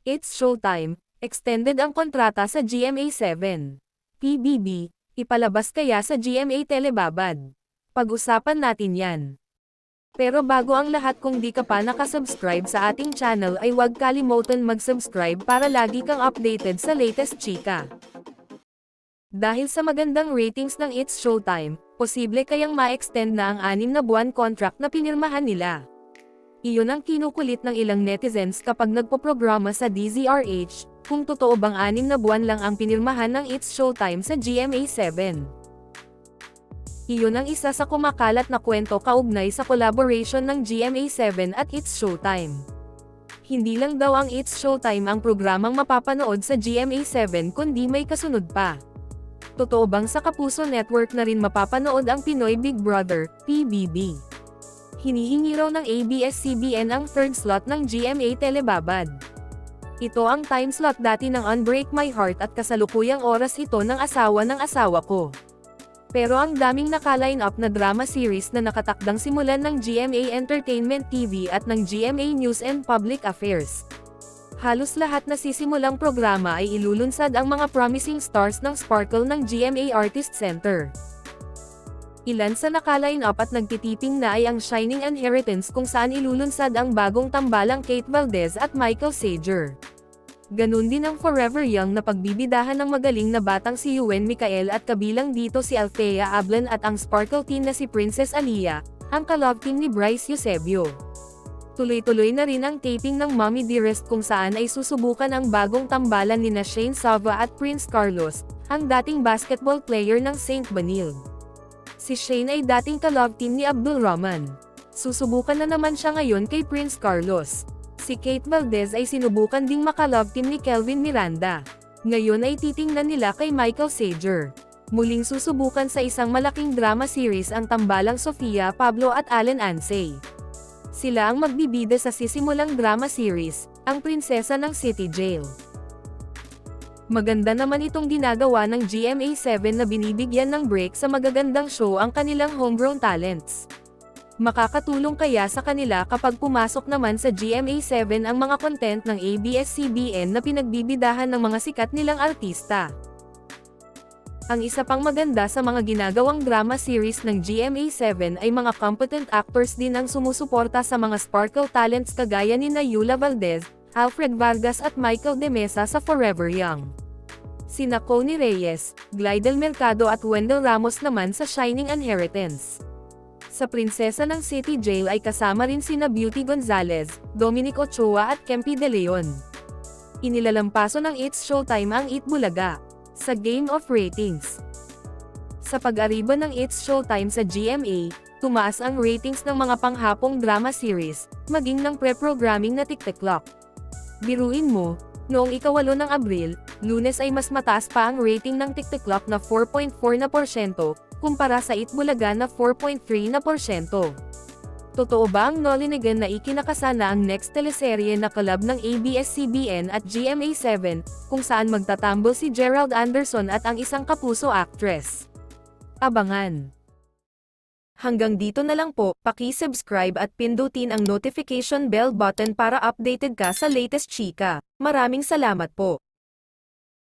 It's showtime, extended ang kontrata sa GMA7. PBB, ipalabas kaya sa GMA Telebabad. Pag-usapan natin yan. Pero bago ang lahat kung di ka pa nakasubscribe sa ating channel ay huwag kalimutan mag-subscribe para lagi kang updated sa latest chika. Dahil sa magandang ratings ng It's Showtime, posible kayang ma-extend na ang anim na buwan contract na pinirmahan nila. Iyon ang kinukulit ng ilang netizens kapag nagpoprograma sa DZRH, kung totoo bang anim na buwan lang ang pinirmahan ng It's Showtime sa GMA7. Iyon ang isa sa kumakalat na kwento kaugnay sa collaboration ng GMA7 at It's Showtime. Hindi lang daw ang It's Showtime ang programang mapapanood sa GMA7 kundi may kasunod pa. Totoo bang sa Kapuso Network na rin mapapanood ang Pinoy Big Brother, PBB? Hinihingi raw ng ABS-CBN ang third slot ng GMA Telebabad. Ito ang time slot dati ng Unbreak My Heart at kasalukuyang oras ito ng asawa ng asawa ko. Pero ang daming naka-line up na drama series na nakatakdang simulan ng GMA Entertainment TV at ng GMA News and Public Affairs. Halos lahat na sisimulang programa ay ilulunsad ang mga promising stars ng Sparkle ng GMA Artist Center. Ilan sa naka-line up at nagtitiping na ay ang Shining Inheritance kung saan ilulunsad ang bagong tambalang Kate Valdez at Michael Sager. Ganun din ang Forever Young na pagbibidahan ng magaling na batang si Yuen Mikael at kabilang dito si Althea Ablan at ang Sparkle team na si Princess Alia, ang kalove team ni Bryce Eusebio. Tuloy-tuloy na rin ang taping ng Mommy Dearest kung saan ay susubukan ang bagong tambalan ni na Shane Sava at Prince Carlos, ang dating basketball player ng St. Benilde. Si Shane ay dating kalove team ni Abdul Rahman. Susubukan na naman siya ngayon kay Prince Carlos. Si Kate Valdez ay sinubukan ding makalove team ni Kelvin Miranda. Ngayon ay titingnan nila kay Michael Sager. Muling susubukan sa isang malaking drama series ang tambalang Sofia Pablo at Allen Ansay. Sila ang magbibida sa sisimulang drama series, ang prinsesa ng City Jail. Maganda naman itong ginagawa ng GMA7 na binibigyan ng break sa magagandang show ang kanilang homegrown talents. Makakatulong kaya sa kanila kapag pumasok naman sa GMA7 ang mga content ng ABS-CBN na pinagbibidahan ng mga sikat nilang artista. Ang isa pang maganda sa mga ginagawang drama series ng GMA7 ay mga competent actors din ang sumusuporta sa mga sparkle talents kagaya ni na Yula Valdez, Alfred Vargas at Michael De Mesa sa Forever Young. Sina Connie Reyes, Glidel Mercado at Wendell Ramos naman sa Shining Inheritance. Sa prinsesa ng City Jail ay kasama rin sina Beauty Gonzalez, Dominic Ochoa at Kempi De Leon. Inilalampaso ng It's Showtime ang Eat Bulaga sa Game of Ratings. Sa pag-ariba ng It's Showtime sa GMA, tumaas ang ratings ng mga panghapong drama series, maging ng pre-programming na Tic-Tic Clock. Biruin mo, noong ikawalo ng Abril, lunes ay mas mataas pa ang rating ng Clock na 4.4 na porsyento, kumpara sa Itbulaga na 4.3 na porsyento. Totoo ba ang nolinigan na ikinakasana ang next teleserye na kalab ng ABS-CBN at GMA7, kung saan magtatambol si Gerald Anderson at ang isang kapuso actress? Abangan! Hanggang dito na lang po, paki-subscribe at pindutin ang notification bell button para updated ka sa latest chika. Maraming salamat po!